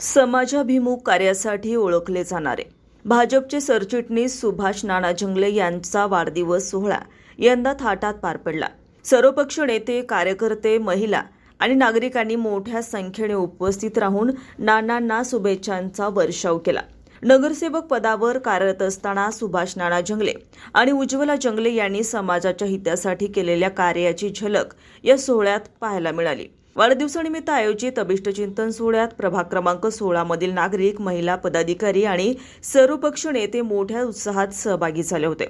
समाजाभिमुख कार्यासाठी ओळखले जाणारे. भाजपचे सरचिटणीस सुभाष नाना जंगले यांचा वाढदिवस सोहळा यंदा थाटात पार पडला. सर्वपक्ष नेते कार्यकर्ते महिला आणि नागरिकांनी मोठ्या संख्येने उपस्थित राहून नानांना शुभेच्छांचा वर्षाव केला. नगरसेवक पदावर कार्यरत असताना सुभाष नाना जंगले आणि उज्ज्वला जंगले यांनी समाजाच्या हितासाठी केलेल्या कार्याची झलक या सोहळ्यात पाहायला मिळाली. वाढदिवसानिमित्त आयोजित अभिष्टचिंतन सोहळ्यात प्रभाग क्रमांक सोळा मधील नागरिक महिला पदाधिकारी आणि सर्वपक्ष नेते मोठ्या उत्साहात सहभागी झाले होते.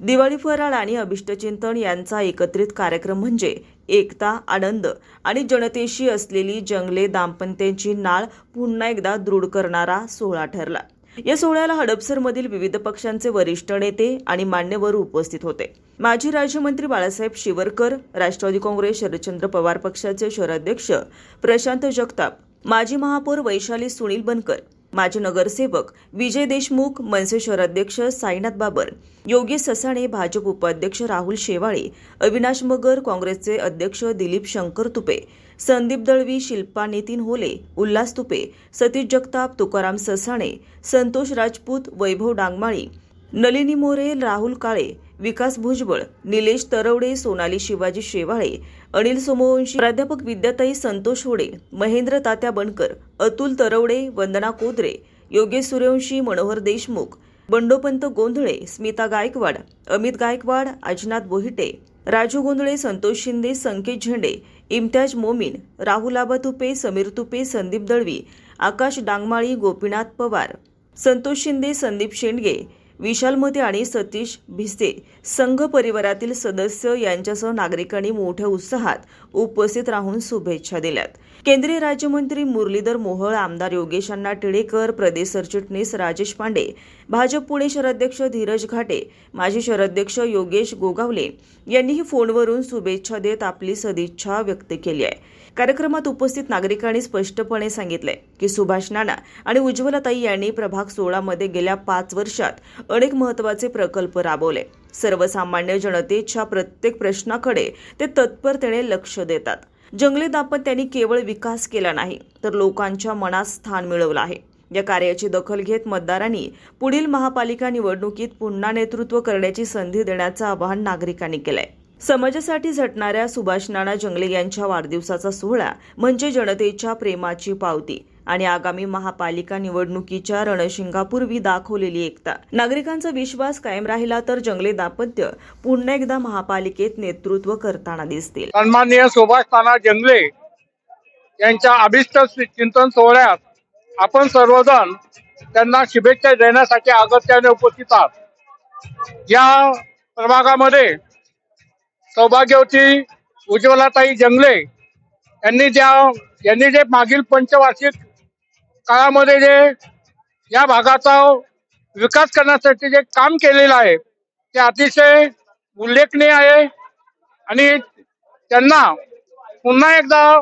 दिवाळी फराळ आणि अभिष्टचिंतन यांचा एकत्रित कार्यक्रम म्हणजे एकता आनंद आणि जनतेशी असलेली जंगले दाम्पत्यांची नाळ पुन्हा एकदा दृढ करणारा सोहळा ठरला. या सोहळ्याला हडपसरमधील विविध पक्षांचे वरिष्ठ नेते आणि मान्यवर उपस्थित होते. माजी राज्यमंत्री बाळासाहेब शिवरकर राष्ट्रवादी काँग्रेस शरदचंद्र पवार पक्षाचे शहराध्यक्ष प्रशांत जगताप माजी महापौर वैशाली सुनील बनकर माजी नगरसेवक विजय देशमुख मनसे शहराध्यक्ष साईनाथ बाबर योगेश ससाणे भाजप उपाध्यक्ष राहुल शेवाळे अविनाश मगर काँग्रेसचे अध्यक्ष दिलीप शंकर तुपे संदीप दळवी शिल्पा नितीन होले उल्हास तुपे सतीश जगताप तुकाराम ससाणे संतोष राजपूत वैभव डांगमाळी नलिनी मोरे राहुल काळे विकास भुजबळ निलेश तरवडे सोनाली शिवाजी शेवाळे अनिल सोमवंशी प्राध्यापक विद्याताई संतोष होडे महेंद्र तात्या बनकर अतुल तरवडे वंदना कोदरे योगेश सूर्यवंशी मनोहर देशमुख बंडोपंत गोंधळे स्मिता गायकवाड अमित गायकवाड अजनाथ बोहिटे राजू गोंधळे संतोष शिंदे संकेत झेंडे इम्तियाज मोमीन राहुल आबा तुपे समीर तुपे संदीप दळवी आकाश डांगमाळी गोपीनाथ पवार संतोष शिंदे संदीप शेंडगे विशाल मते आणि सतीश भिसे संघ परिवारातील सदस्य यांच्यासह नागरिकांनी मोठ्या उत्साहात उपस्थित राहून शुभेच्छा दिल्यात. केंद्रीय राज्यमंत्री मुरलीधर मोहोळ आमदार योगेश अण्णा टिळेकर प्रदेश सरचिटणीस राजेश पांडे भाजप पुणे शहराध्यक्ष धीरज घाटे माजी शहराध्यक्ष योगेश गोगावले यांनीही फोनवरून शुभेच्छा देत आपली सदिच्छा व्यक्त केली आहे. कार्यक्रमात उपस्थित नागरिकांनी स्पष्टपणे सांगितलंय की सुभाष नाना आणि उज्ज्वलाताई यांनी प्रभाग सोळामध्ये गेल्या पाच वर्षात अनेक महत्त्वाचे प्रकल्प राबवले. सर्वसामान्य जनतेच्या प्रत्येक प्रश्नाकडे ते तत्परतेने लक्ष देतात. जंगले दाम्पत्यांनी केवळ विकास केला नाही तर लोकांच्या मनात स्थान मिळवलं आहे. या कार्याची दखल घेत मतदारांनी पुढील महापालिका निवडणुकीत पुन्हा नेतृत्व करण्याची संधी देण्याचं आवाहन नागरिकांनी केलंय. समाजासाठी झटणाऱ्या सुभाष नाना जंगले यांच्या वाढदिवसाचा सोहळा म्हणजे जनतेच्या प्रेमाची पावती. आणि आगामी महापालिका निवडणुकीच्या रणशिंगापूर्वी दाखवलेली एकता. नागरिकांचा विश्वास कायम राहिला तर जंगले दाम्पत्य पुन्हा एकदा महापालिकेत नेतृत्व करताना दिसतील. सन्माननीय सुभाष जंगले यांच्या अभिष्ट चिंतन सोहळ्यात आपण सर्वजण त्यांना शुभेच्छा देण्यासाठी अगत्याने उपस्थित आहात. या प्रभागामध्ये सौभाग्यवती उज्ज्वलाताई जंगले यांनी ज्या यांनी जे मागील पंचवार्षिक काळामध्ये जे या भागाचा विकास करण्यासाठी जे काम केलेलं आहे ते अतिशय उल्लेखनीय आहे. आणि त्यांना पुन्हा एकदा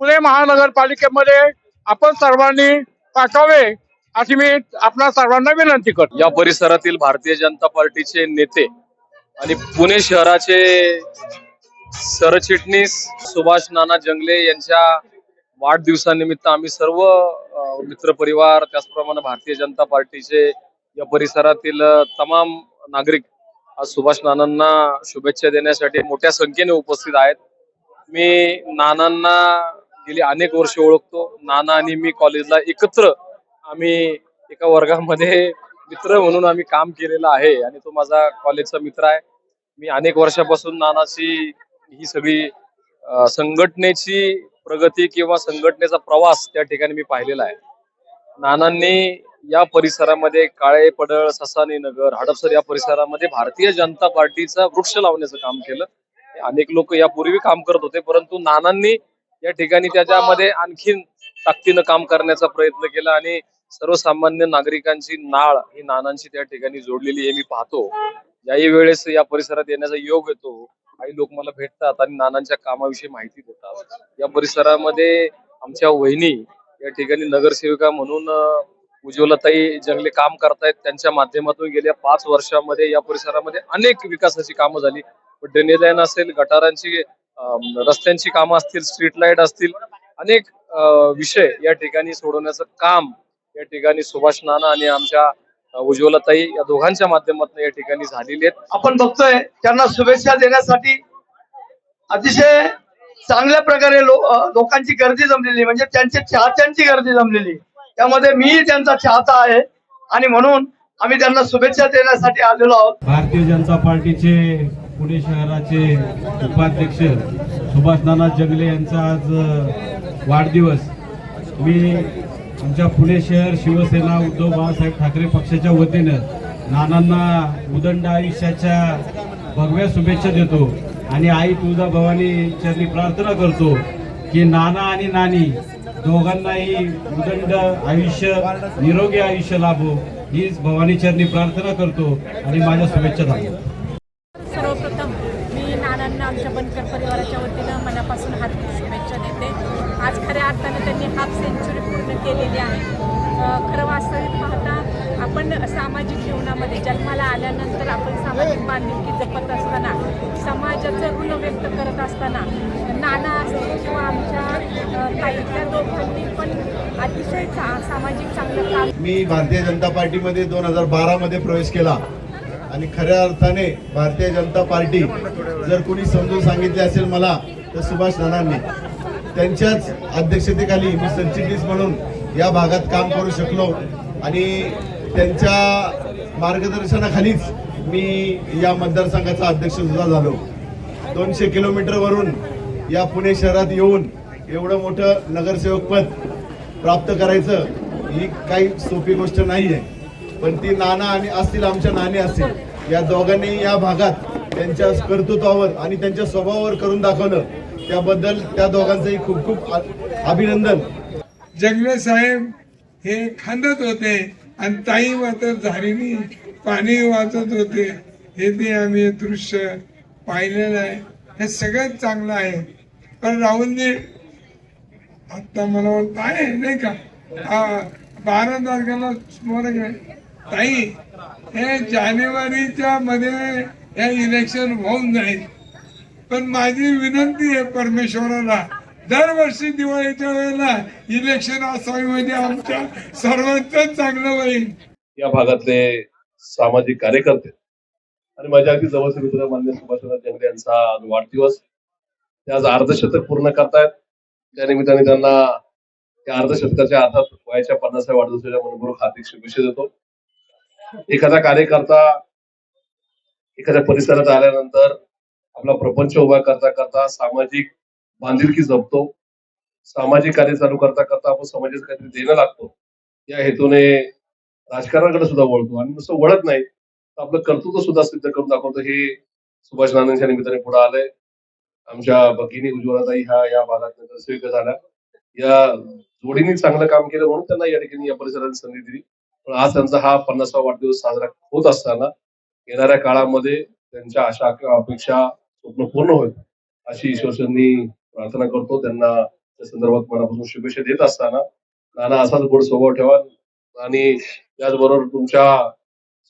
पुणे महानगरपालिकेमध्ये आपण सर्वांनी पाठवावे अशी मी आपल्या सर्वांना विनंती करतो. या परिसरातील भारतीय जनता पार्टीचे नेते आणि पुणे शहराचे सरचिटणीस सुभाष नाना जंगले यांच्या वाढदिवसानिमित्त आम्ही सर्व मित्र मित्रपरिवार त्याचप्रमाणे भारतीय जनता पार्टीचे या परिसरातील तमाम नागरिक आज सुभाष नानांना शुभेच्छा देण्यासाठी मोठ्या संख्येने उपस्थित आहेत. मी नानांना गेली अनेक वर्ष ओळखतो. नाना आणि मी कॉलेजला एकत्र आम्ही एका वर्गामध्ये मित्र म्हणून आम्ही काम केलेलं आहे आणि तो माझा कॉलेजचा मित्र आहे. मी अनेक वर्षापासून नानाची ही सगळी संघटनेची प्रगती किंवा संघटनेचा प्रवास त्या ठिकाणी मी पाहिलेला आहे. नानांनी या परिसरामध्ये काळे पडळ ससानी नगर हडपसर या परिसरामध्ये भारतीय जनता पार्टीचा वृक्ष लावण्याचं काम केलं. अनेक लोक यापूर्वी काम करत होते परंतु नानांनी या ठिकाणी त्याच्यामध्ये आणखीन ताकदीनं काम करण्याचा प्रयत्न केला आणि सर्वसामान्य नागरिकांची नाळ ही नानांची त्या ठिकाणी जोडलेली हे मी पाहतो. याही वेळेस या परिसरात येण्याचा योग येतो काही लोक मला भेटतात आणि नानांच्या कामाविषयी माहिती देतात. या परिसरामध्ये आमच्या वहिनी या ठिकाणी नगरसेविका म्हणून उज्ज्वलताई जंगले काम करतायत. त्यांच्या माध्यमातून गेल्या पाच वर्षामध्ये या परिसरामध्ये अनेक विकासाची कामं झाली. ड्रेनेज लाईन असेल गटारांची रस्त्यांची कामं असतील स्ट्रीट लाइट असतील अनेक विषय या ठिकाणी सोडवण्याचं काम या ठिकाणी सुभाष नाना आणि आमच्या उज्ज्वलताई या दोघांच्या माध्यमातून या ठिकाणी झालेली आहेत. आपण बघतोय त्यांना शुभेच्छा देण्यासाठी अतिशय चांगल्या प्रकारे लोकांची गर्दी जमलेली म्हणजे त्यांच्या चाहत्यांची गर्दी जमलेली त्यामध्ये मी त्यांचा चाहता आहे. आणि म्हणून आम्ही त्यांना शुभेच्छा देण्यासाठी आलेलो आहोत. भारतीय जनता पार्टीचे पुणे शहराचे उपाध्यक्ष सुभाष नाना जंगले यांचा आज वाढदिवस. मी आमच्या पुणे शहर शिवसेना उद्धव बाळासाहेब ठाकरे पक्षाच्या वतीनं नानांना उदंड आयुष्याच्या भगव्या शुभेच्छा देतो आणि आई तुळजा भवानी चरणी प्रार्थना करतो की नाना आणि नानी दोघांनाही उदंड आयुष्य निरोगी आयुष्य लाभो. हीच भवानी चरणी प्रार्थना करतो आणि माझ्या शुभेच्छा दाखवतो सर्वप्रथम मी नानांना आमच्या बनकर परिवाराच्या वतीनं मनापासून हार्दिक शुभेच्छा देते आज खऱ्या अर्थाने त्यांनी हाफ सेंचुरी पूर्ण केलेली आहे. खरं वास्तविक पाहता आपण सामाजिक जीवनामध्ये जन्माला आल्यानंतर आपण सामाजिक बांधिलकी जपत असताना समाजाचं ऋण व्यक्त करत असताना नाना असतील किंवा आमच्या ताईतल्या ताई दोघांनी पण अतिशय चा सामाजिक चांगलं काम मी भारतीय जनता पार्टीमध्ये दोन हजार बारामध्ये प्रवेश केला. आणि खऱ्या अर्थाने भारतीय जनता पार्टी जर कोणी समजून सांगितले असेल मला तर सुभाष नानांनी. त्यांच्याच अध्यक्षतेखाली मी सरचिटणीस म्हणून या भागात काम करू शकलो. आणि त्यांच्या मार्गदर्शनाखालीच मी या मतदारसंघाचा अध्यक्ष सुद्धा झालो. दोनशे किलोमीटरवरून या पुणे शहरात येऊन एवढं मोठं नगरसेवकपद प्राप्त करायचं ही काही सोपी गोष्ट नाही आहे पण ती नाना आणि असतील आमच्या नाणे असतील या दोघांनी या भागात त्यांच्या कर्तृत्वावर आणि त्यांच्या स्वभावावर करून दाखवलं. त्याबद्दल त्या दोघांचंही खूप खूप अभिनंदन. जगवे साहेब हे खांदत होते आणि ताई मात्र झारीनी पाणी वाचत होते. हे ते आम्ही दृश्य पाहिलेलं आहे. हे सगळ्यात चांगलं आहे. पण राहुलजी आता मला वाटतं आहे नाही का? बारा तारखेला स्मरण आहे. ताई हे जानेवारीच्या मध्ये हे इलेक्शन होऊन जाईल. पण माझी विनंती आहे परमेश्वराला दरवर्षी दिवाळीच्या वेळेला इलेक्शन असावी म्हणजे आमच्या सर्वांच चांगलं होईल. या भागातले सामाजिक कार्यकर्ते आणि माझ्या अगदी जवळचे मित्र मान्य सुभाषचंद्र जंगले यांचा आज वाढदिवस ते आज अर्धशतक पूर्ण करतायत. त्या निमित्ताने त्यांना त्या अर्धशतकाच्या अर्थात वयाच्या पन्नासाव्या वाढदिवसाच्या मनपूर्वक हार्दिक शुभेच्छा देतो. एखादा कार्यकर्ता एखाद्या परिसरात आल्यानंतर आपला प्रपंच उभा करता करता सामाजिक बांधिलकी जपतो. सामाजिक कार्य चालू करता करता आपण समाजाचं काहीतरी देणं लागतो. या हेतूने राजकारणाकडे सुद्धा वळतो आणि नुसतं वळत नाही. तर आपलं कर्तृत्व सुद्धा सिद्ध करून दाखवतो. हे सुभाष नानांच्या निमित्ताने पुढे आलंय. आमच्या भगिनी उज्ज्वलाताई ह्या या भागात नगरसेविका झाल्या. या जोडीने चांगलं काम केलं म्हणून त्यांना या ठिकाणी या परिसरात संधी दिली. पण आज त्यांचा हा पन्नासावा वाढदिवस साजरा होत असताना येणाऱ्या काळामध्ये त्यांच्या आशा अपेक्षा स्वप्न पूर्ण होईल. अशी ईश्वरचंदी प्रार्थना करतो. त्यांना त्या संदर्भात मनापासून शुभेच्छा देत असताना नाना असाच गोड स्वभाव ठेवा. आणि त्याचबरोबर तुमच्या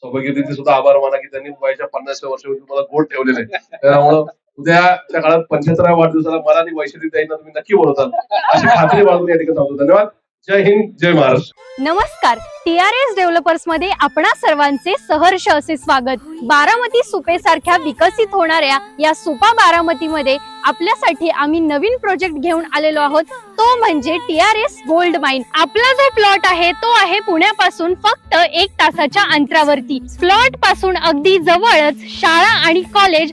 सौभाग्यवतीचे सुद्धा आभार माना की त्यांनी वयाच्या पन्नासव्या वर्षामध्ये तुम्हाला गोड ठेवलेले आहे. त्यामुळं उद्याच्या काळात पंच्याहत्तराव्या वाढदिवसाला मला आणि वैशाली ताईंना तुम्ही नक्की बोलवताल. अशी खात्री बाळगून या ठिकाणी सांगतो धन्यवाद. जय हिंद जय महाराष्ट्र. नमस्कार. टी आर एस डेव्हलपर्समध्ये आपणा सर्वांचे सहर्ष असे स्वागत. बारामती सुपे सारख्या विकसित होणाऱ्या या सुपा बारामती मध्ये आपल्यासाठी आम्ही नवीन प्रोजेक्ट घेऊन आलेलो आहोत. तो म्हणजे T R S gold mine आपला जो प्लॉट आहे तो आहे पुण्यापासून फक्त एक तासाच्या अंतरावरती. प्लॉटपासून अगदी जवळच शाळा आणि college